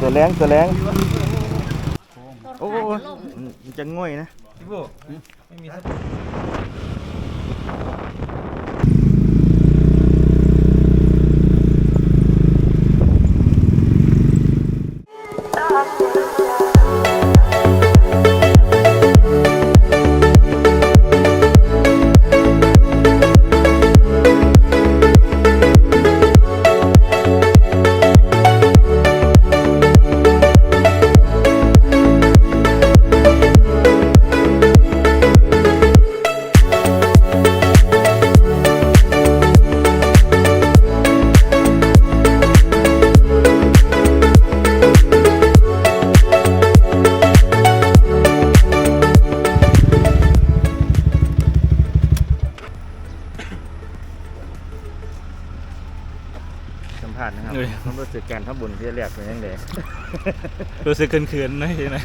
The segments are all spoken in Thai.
ตัวแรงตัวแรงโอ้โหมันจะง่อยนะพี่โบไม่มีสัก รับความรู้สึกการทำบุญที่เรียกเป็นยังไง รู้สึกเขินๆนะใช่ไหม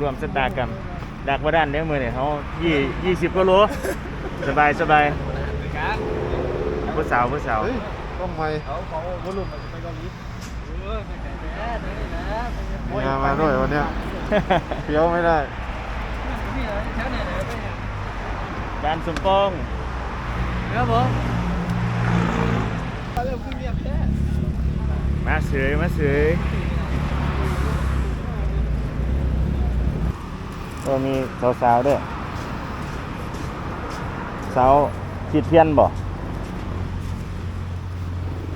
รวมสตากรรมดักว่าด้านเนี้ยมือเนี่ยเขายี่ยี่สิบกิโลสบายสบายผู้สาวผู้สาวต้องไปเขาเขาวอลุ่มมันจะไปเกาหลีเออไม่แต่แต่แต่นะงานมาด้วยวันเนี้ยเฟี้ยวไม่ได้นี่เหรอแถวไหนไหนไปเนี่ยบ้านสมปองครับผมเริ่มขึ้นเงียบแท้ มาเสยมาเสยก็มีสาวๆด้วยสาวขีดเทียนบ่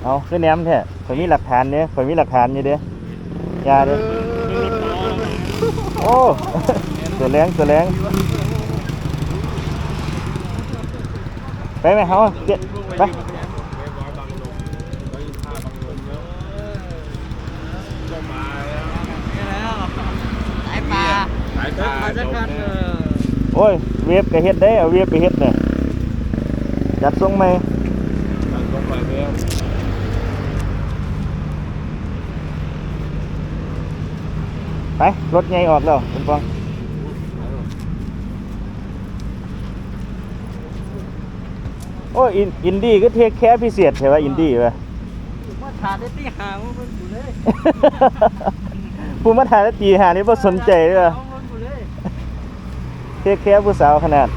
เอาขึ้นแหนมแท้ข่อยมีหลักฐานเนี่ยข่อยมีหลักฐานอยู่เด้อยาเด้อโอ้ตัวแรงตัวแรงไปไหมเขาเจ็ดไป นี่แล้วสายปลาสายปลาจะกันเออ โอ้ยเวฟก็เฮ็ดได้เอาเวฟไปเฮ็ดเนี่ยจัดทรงไหมไปรถใหญ่ออกแล้วคุณปองโอ้ยอินอินดี้ก็เทคแค่พิเศษใช่ไหมอินดี้วะมาถาดได้ตีหางมันอยู่เลยผู้มาถ่ายแล้วตีหานี่บ่สนใจเลยว่ะ เอามันอยู่เลยเทคแค่ผู้สาวขนาด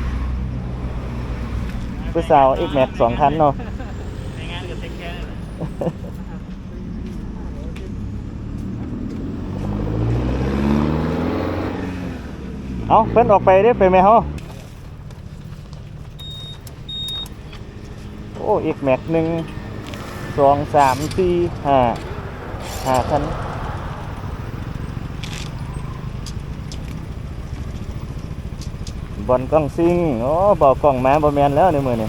ผู้สาวอีกแม็กสองคันเนาะในงานกับเทคแคร์เอาเพิ่นออกไปได้ไปไหมฮาโอ้อีกแม็กหนึ่งสองสามสี่ห้าห้าคัน บอลกล้องซิงโอ้บอกกล้องแมาบอแมนแล้วในมือนี่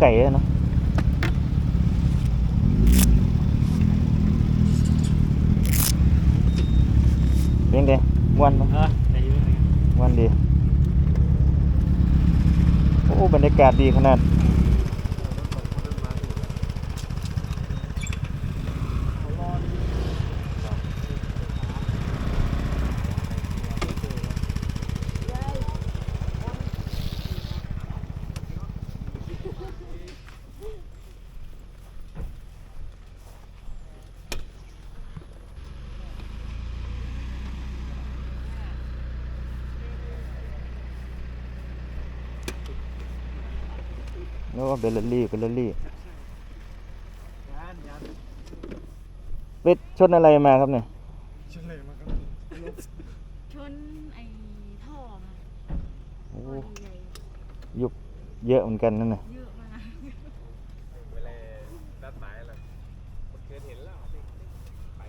ไก่อะเนาะเป็นไงวันบ่เออได้อยู่วันดี โอ้ บรรยากาศดีขนาด แล้วว่าเบลลี่เบลลี่ไปชนอะไรมาครับเนี่ยชื่ออะไรมาครับชนไอ้ท่อมาโอ้ท่อใหญ่ยุบเยอะเหมือนกันนั่นน่ะๆเยอะมากเวลาด้านไหนอะไรคนเคยเห็นแล้วไป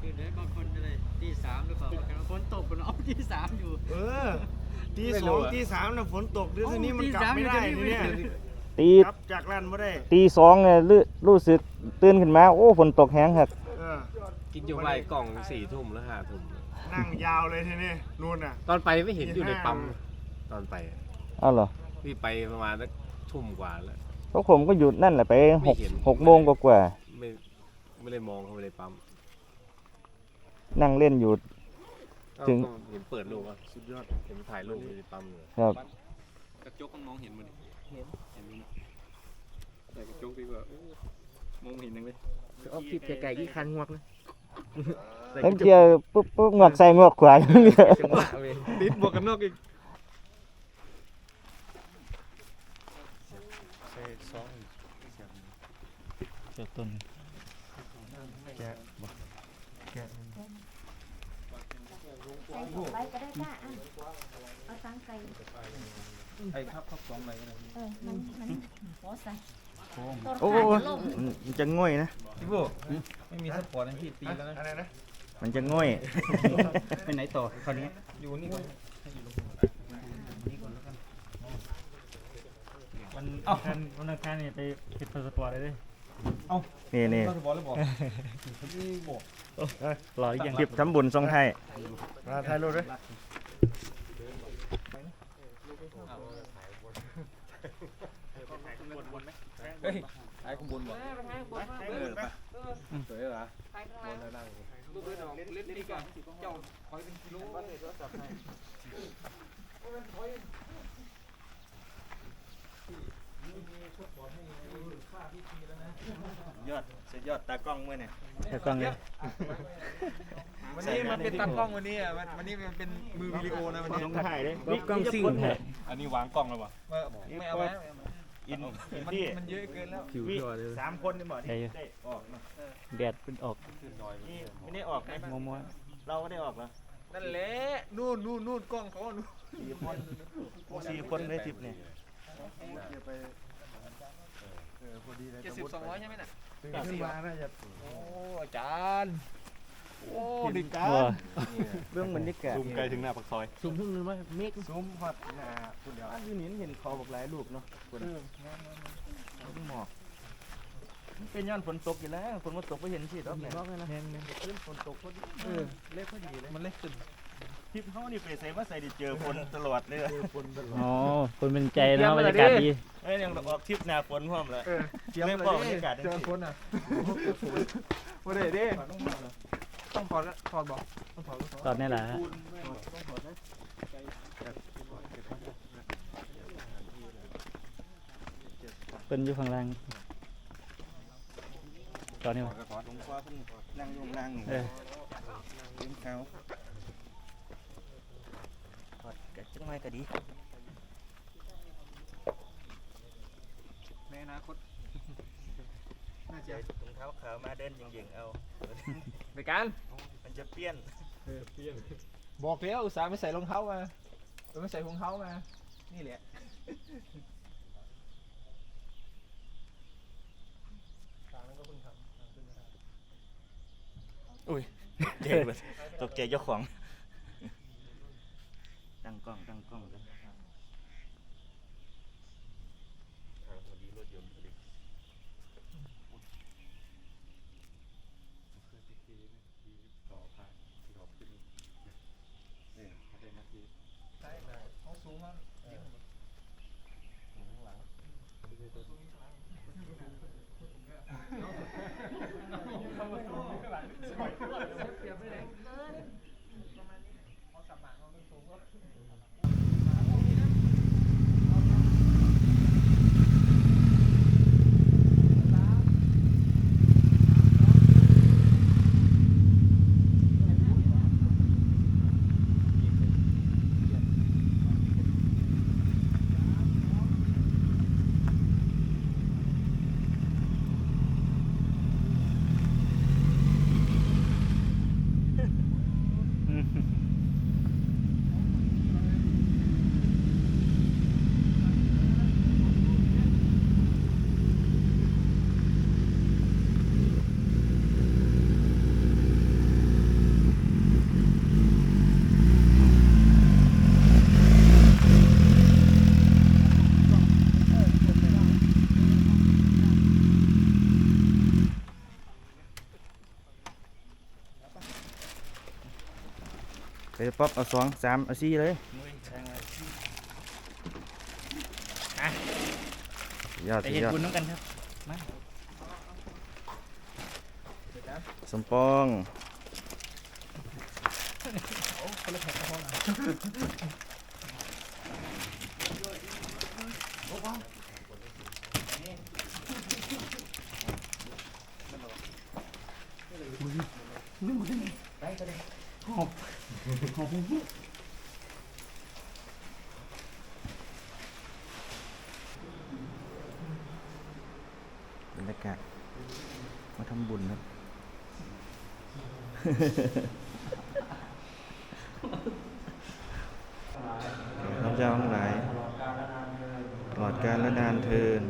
คือเดี๋ยวก่อนคนจะได้ที่สามหรือเปล่าฝนตกมันเอาที่สามอยู่ เออ ตีสองตีสามน่ะฝนตกเดี๋ยวทีนี้มันกลับไม่ได้ทีเนี่ยตีกลับจากร้านไม่ได้ตีสองเนี่ยรู้รู้สึกตื่นขึ้นมา โอ้ฝนตกแห้งครับเออกินอยู่ใบกล่องสี่ทุ่มแล้วห้าทุ่มนั่งยาวเลยทีนี้นู่นน่ะ ตอนไปไม่เห็นอยู่ในปั๊มตอนไปอ้าวเหรอพี่ไปประมาณสักทุ่มกว่าแล้ว เพราะผมก็หยุดนั่นแหละไปหกไม่เห็น หกโมงกว่าไม่ไม่ได้มองเข้าไปในปั๊มๆนั่งเล่นอยู่ ถึงก็เห็นเปิดรูปอะสุดยอดเห็นถ่ายรูปอยู่ในปั๊มเลยครับ กระจกมันมองเห็นมันเห็นเห็นใส่กระจกดีกว่ามองเห็นยังเลยเอาคลิปไก่ยี่คันงวกนะเอ็มเจียปุ๊บปุ๊บงวกใส่งวกขวายจังหวะเว้ยติดบวกกันนอกอีกเจ้าต้น ใส่ถุงไว้ก็ได้จ้าอะเอาตังค์ใส่ไอ้ครับครับสองใบก็ได้เออมันมันโอ้ใส่ต้นโอ้ขาจะล่มมันจะง่อยนะ พี่โบไม่มีสปอร์ตในที่ปีแล้วนะอะไรนะมันจะง่อย ไปไหนต่อคราวนี้อยู่นี่ก่อนวันอังคารวันอังคารนี่ไปปิดพาสปอร์ตเลยดิ นี่นี่สปอร์ตแล้วบอกนี่บอกรออีกอย่างคลิปทำบุญทรงไทยมาถ่ายรูปด้วยเฮ้ยไอ้ข้างบนบอกเออไปสวยเหรอย ยอดสุดยอดตากล้องเมื่อเนี่ยแต่กล้องเลยวันนี้มันเป็นตากล้องวันนี้อะวันนี้มันเป็นมือวิดีโอนะวันนี้ต้องถ่ายเลยกล้องซิ่งแหะอันนี้วางกล้องแล้วป่ะไม่เอาไหมอินอินมันที่มันเยอะเกินแล้ว ผิววิตัวเลยสามคนนี่บอที่ได้ออกนะแดดเป็นออกนี่ไม่ได้ออกนะมัวเราก็ได้ออกแล้วนั่นแหละนู่นนู่นนู่นกล้องเขานู่นสี่คนสี่คนเลยทิปเนี่ย เจ็ดสิบสองร้อยใช่ไหมน่ะขึ้นมาน่าจะโอ้อาจารย์ โอ้ดิกาๆว้ารเบื้องบรรยากาศซูมไกลถึงหน้าปากซอยสูงขึ้นเลยไหมเมฆซุ้มพัดหน้าคุณเดียวอันนี้เห็นเขาบอกหลายรูปเนาะคนต้องหมอกมันเป็นย้อนฝนตกอยู่แล้วฝนมาตกไปเห็นสิดอกเนี่ยแม่นแม่นขึ้นฝนตกพอดีเออเล็กพอดีเลยมันเล็กขึ้น ทริปเขานี่ไปใส่ว่าใส่ดิเจอฝนตลอดเลยอะอ๋อคนเป็นใจเนาะบรรยากาศดีเอ้ยยังออกทริปหน้าฝนพร้อมเลยเจียมเล่เลนยบอกบรรยากาศเจอคนอะวันเด็ดดิต้องถอดแล้วถอดบอกต้องถอดแล้วตอนนี้แหละเป็นอยู่ข้างล่าง ตอนนี้วะลงคว้าเพิ่นนั่งอยข้างล่างเออเล่นเขาถอดกระ จังไม้ก็ดี ในอนาคต น่าจะถุงเท้าขาวมาเดินยิงๆเอาในการมันจะเปี้ยน บอกแล้วอุตส่าห์ไม่ใส่รองเท้ามาเออไม่ใส่รองเท้ามา นี่แหละ อุ้ยเจ๊เบิดตกใจเจ้าของ ล้องตั้งกล้องครับพอดีรถยนต์พอดีเคยพิธีนะทีต่อผ่านที่ออกขึ้นเนี่ยเขาได้นาทีใช่เลยเขาสูงมากหลังหลัง ไปป๊อปเอาสองสามเอาสี่เลยยอดไปสุดเห็นยอดบุญน้ำกันครับสมปองบ บรรยากาศมาทำบุญครับข้าพเจ้าทั้งหลายตลอดกาลและนานเทิน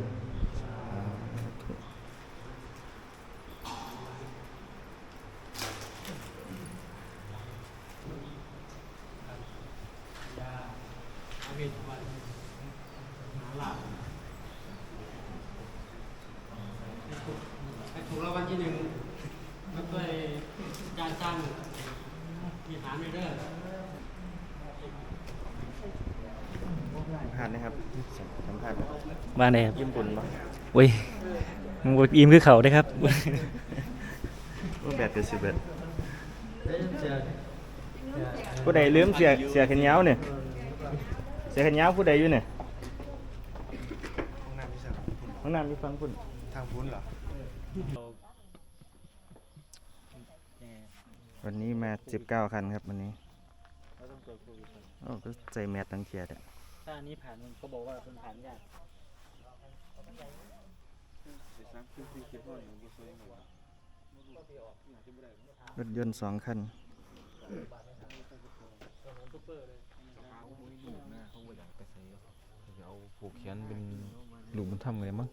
สัมภาษณ์นะครับสัมภาษณ์ มาไหนครับยิ้มบุญปะโอ้ยมึงบอกอิ่มคือเขาได้ครับว่าแบดกับสิบเอ็ดผู้ใดลืมเสียเสียแขนยาวเนี่ยเสียแขนยาวผู้ใดอยู่เนี่ยห้องน้ำที่สั่งห้องน้ำมีฟังคุณทางพุ้นเหรอวันนี้มา19คันครับวันนี้โอ้ก็ใส่แมสตั้งเทียดอะถ้าอันนี้ผ่านมันก็บอกว่าเป็นผ่า นยากรถยนต์สองคันเอาผูกแขนเป็นหลุมมันทำไงมั้ง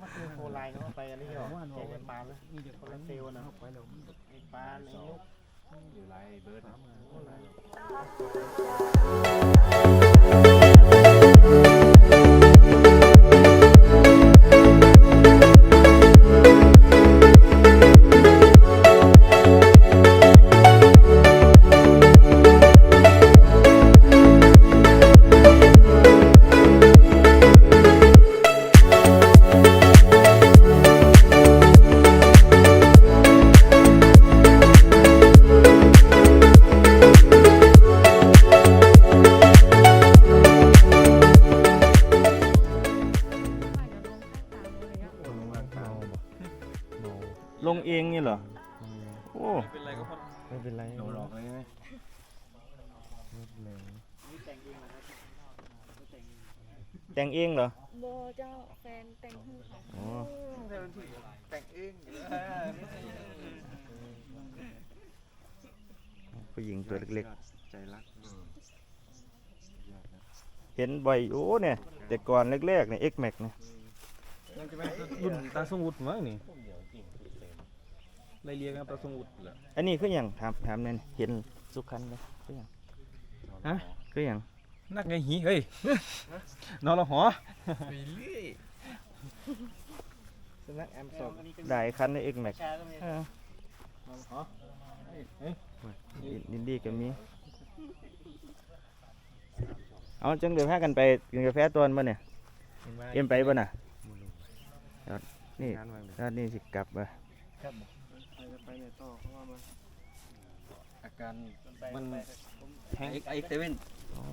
มาคือโฟไลน์เขาไปอันนี้เหรอแจกเป็นปลาเลยมีเด็กคนละเซลล์นะไปแล้วไอ้ปลาในยุค อยู่ไรเบิร์ดนะ ลงเองนี่เหรอ โอ้ เป็นไรก็พอไม่เป็นไรหลอกเลยไหมแต่งเองเหรอโบเจ้าแฟนแต่งให้ค่ะอ๋อแต่งเองผู้หญิงตัวเล็กๆ ใจรัก เห็นบ่อยโอ้เนี่ย แต่ก่อนแรกๆเนี่ย X Max เนี่ยรุ่นตาสมุดมั้งนี่ ไล่เรียงกันตาสมุดเหรออันนี้คืออย่างถามถามเนี่ยเห็นสุขันเลยคืออย่างฮะคืออย่างนักไงหีเฮ้ยนอนละหอไปเรื่อยสนักแอมสอบได้คันใน X Max ชาก็มีเออนอนละหอเฮ้ยดินดีก็มีเอาจังเดี๋ยวพากันไปกินกาแฟตอนบ่เนี่ยเอ็มไปบ่น่ะครับนี่ด้านนี้สิกลับบ่ ไปไหนต่อเพราะว่ามัน อา การมันแทงไอเซเว่นโอ้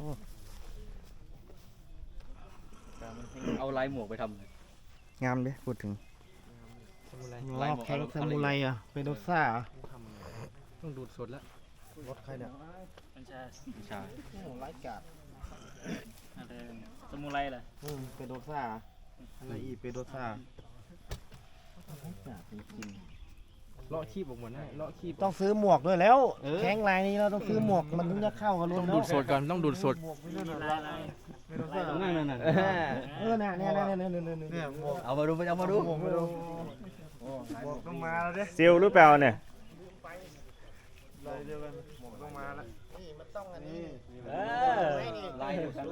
เอาลายหมวกไปทงามเด้พูดถึงรอบแข็งซามูไรอะเปโดซ่าเหรอต้องดูดสดแล้วรถใครเนี่ยำใช่โอ้ไร้กาดสมุไรเลยอืมเปโดซ่าอะไรอีเปโดซ่าไร้กาดจริง เลาะขี้บอกหมดนะเลาะขี้ๆต้องซื้อหมวกด้วยแล้วแข้งลายนี้เราต้องซื้อหมวกมันถึงจะเข้ากับรถต้องเนาะดูดสดก่อนต้องดูดสดหมวกไม่ได้ลายลายเปโดซ่านั่นนั่นนั่นเออเนี่ยเนี่ยเนี่ยเนี่ยเนี่ยเนี่ยหมวกเอามาดูเอามาดูหมวกไม่ดูหมวกต้องมาแล้วเด้ซิลหรือเปล่าเนี่ย ลายเดียวกันหมวกต้องมาแล้วนี่มันต้องอันนี้เออลายเดียวกัน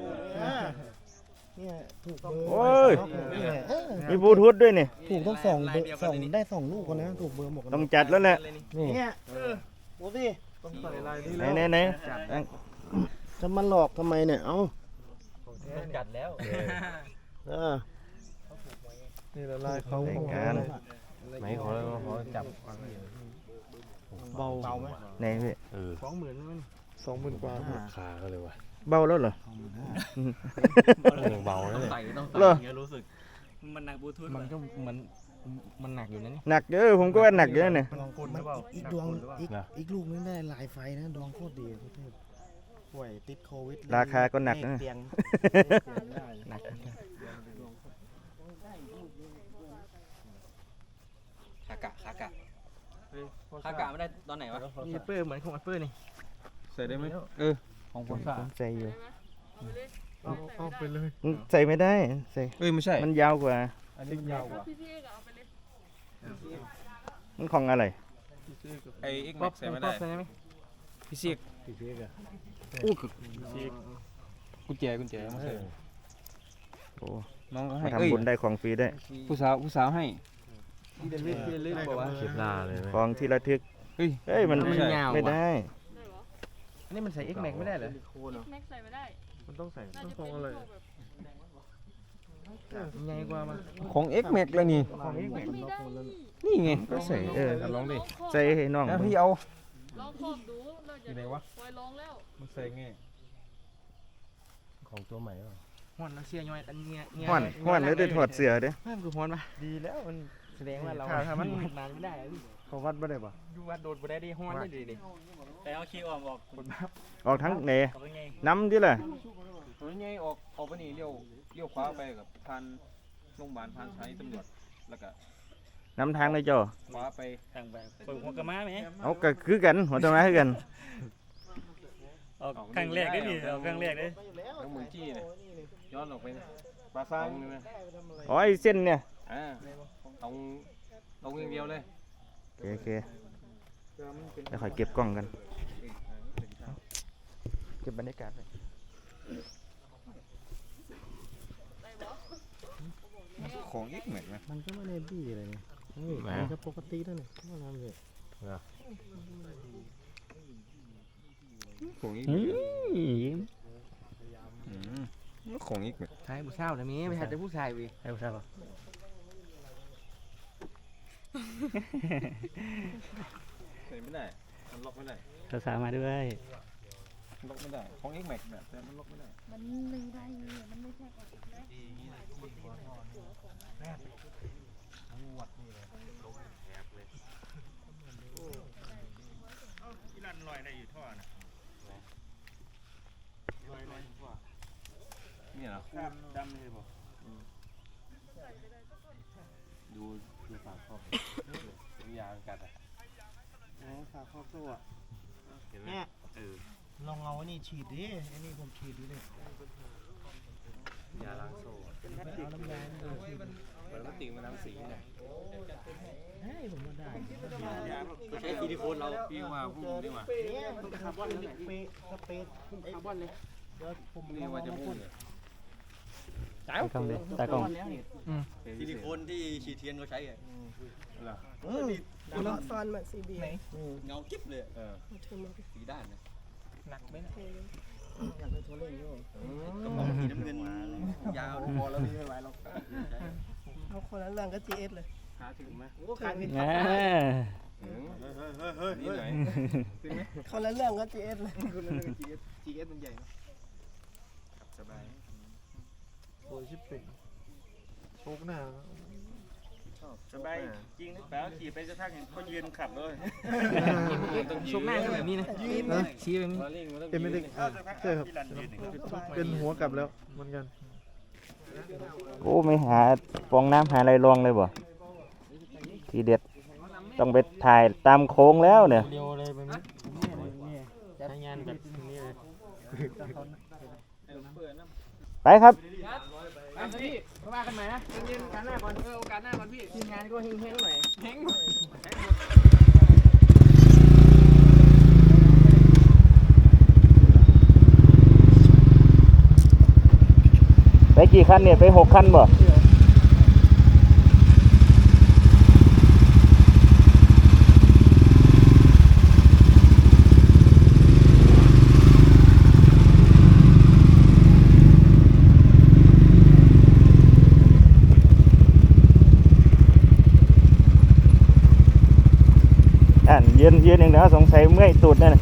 เนี่ยถูกเบอร์โอ้ย นี่แหละเออมีบลูทูธด้วยนี่ ถูกต้องสองเบอร์สองได้สองลูกกันนะถูกเบอร์หมดกันต้องจัดแล้วแหละนี่เนี่ยโอ้สิต้องใส่ลายนี้ไหนแล้วไหนไหนจะมาหลอกทำไมเนี่ยเอ้าจัดแล้ว เออนี่ละลายเขาแต่งการไหนขอขอจับเบาเบาไหมไหนพี่สองหมื่นมั้ยสองหมื่นกว่า ขาก็เลยว่ะ เบาแล้วเหรอ เบาแล้วใส่ต้องเหรอใส่รู้สึก มันหนักบลูทูธมันก็มันมันหนักอยู่นะนี่หนักเยอะผมก็ว่าหนักเยอะเนี่ยลองกดหรือเปล่า อีกดวงอีกอีกลูกนึงได้ลายไฟนะดวงโคตรดีโคตรเทพป่วยติดโควิดราคาก็หนักนะ เตียงหนักขากะขากะขากะไม่ได้ตอนไหนวะมีแอปเปิลเหมือนของแอปเปิลนี่ใส่ได้ไหมเออ ของผมผมใส่อยู่เอาเอาไปเลยมันใส่ไม่ได้ใส่เอ้ยไม่ใช่มันยาวกว่า อันนี้ยาวกว่ามันของอะไรไอเอ็กแม็กใส่ไม่ได้พี่เสียกพี่เพียกอะกุญแจกุญแจมาใส่โอ้น้องก็มาให้เอ้ยทำบุญได้ของฟรีได้ผู้สาวผู้สาวให้ที่เดินเล่นที่เดินเล่นบอกว่าเก็บลาเลยของที่ระทึกเฮ้ย เฮ้ยมันไม่ยาวไม่ว่ะได้อั นนี้มันใส่เอ็กแม็กไม่ได้เหรอโคนเหรอแม็กใส่ไม่ได้ มันต้องใส่น่าต้องจะทเป็รนงอะไรพวกแบบใหญ่กว่ามัน ของเอ็กแม็กแล้วนี่ ของนี้ไม่มันได้ล็อกหมดแล้วเนี่ยนี่ไง ก็ใส่เออลองดิ ใส่ให้น้องแล้วพี่เอา ลองครอบดูเราจะอยู่ไหนวะ ปล่อยลองแล้ว มันใส่ไงของตัวใหม่ป่ะฮ้อนแล้วเสียย่อยอันเงี้ยเงี้ยห้อนห้อนแล้วได้ถอดเสื้อเด้อมันคือฮ้อนปะดีแล้วมันแสดงว่าเราถ้าถ้ามันนานไม่ได้อะพี่เขาวัดไม่ได้ป่ะดูว่าโดดบ่ได้ดิฮ้อนได้ดิดิ แต่เอาคีย์ออกบอกคุณออกทั้งไหนเอาไงน้ำที่ล่ะตัวนี้ออกออกไปนี่เลี้ยวเลี้ยวขวาไปกับพันโรงพยาบาลพันสถานีตำรวจแล้วก็น้ำทางเลยจ้อขวาไปทางแบบเปิดหัวกระม้าไหมเอาก็คือกันหัวต้นไม้คือกันออกครั้งแรกได้ดิออกครั้งแรกได้ทางเมืองจี้เนี่ยย้อนออกไปปลาซ่าตรงนี้ไหมอ๋อไอ้เส้นเนี่ยอ่าตรงตรงอย่างเดียวเลยโอเคโอเคเดี๋ยวขอยเก็บกล้องกัน เก็บบรรยากาศไปของเอ็กแม็กนะมันก็ไม่ได้บี้อะไรเนี่ยเฮ้ยมันก็ปกตินั่นแหละก็ทำเลยของเอ็กแม็กของเอ็กแม็กใช่ผู้สาวนะมีไม่ใช่แต่ผู้ชายวิให้ผู้ชายป่ะใส่ไม่ได้มันล็อกไม่ได้สาวๆมาด้วย ล็อกไม่ได้ ของเอ็กแบบแต่มันล็อกไม่ได้ มันไม่ได้มันไม่ใช่ที่รันลอยได้อยู่ท่อนะเนี่ยเหรอดำเลยบอกดูดูปากครอบยากัดอะฝากครอบครัวเนี่ย ลองเอาอันนี้ฉีดดิไอ้นี่ผมฉีดดิเนี่ยยาล้างโซ่เอาน้ำยาเนี่ยฉีดเหมือนมันติ่งมันน้ำสีเนี่ยเฮ้ยผมว่าได้ใช้ซิลิโคนเราพี่ว่าพวกนี่ว่าเนี่ยมันคาร์บอนเลยเปย์สเปซคาร์บอนเลยเดี๋ยวผมนี่ว่าจะพูดเนี่ยตากล้องเลยตากล้องซิลิโคนที่ฉีดเทียนเขาใช้เหรออืมคุณฟอนมาซีบีอืมเงากิ๊บเลยเออสีด้านนะ หนักไหมนะอยากเป็นตัวเล่นอยู่กระป๋องสีน้ำเงินยาวพอแล้วพี่ไม่ไหวหรอกเอาคนละเรื่องก็ GS เลยหาถึงไหมโอ้ขาดผิดอ่านี่ไหนคนละเรื่องก็ GS เลยคนละเรื่อง GS GS มันใหญ่เนาะสบายโอ้ยชิบเป่งโชกหน้า สบายจริงหรือเปล่าขี่ไปสักพักเห็นเขายืนขับเลย ชกหน้าก็แบบนี้นะชี้แบบนี้เป็นไม่ได้เข้าสักพักใช่ครับพี่รันยืนอีกแล้วเป็นหัวกลับแล้วเหมือนกันโอ้ไม่หาฟองน้ำหาอะไรรองเลยบ่ทีเด็ดต้องไปถ่ายตามโค้งแล้วเนี่ยเดียวเลยแบบนี้ใช้งานแบบนี้เลยไปครับ พี่ว่ากันไหมนะเย็นๆการหน้าก่อนเออโอกาสหน้าก่อนพี่ทีมงานก็เฮงๆหน่อยเฮงไปกี่คันเนี่ยไปหกคันบ่ อ่านยืนยืนอย่างเดียวสงสัยเมื่อยตูดนั่นน่ะ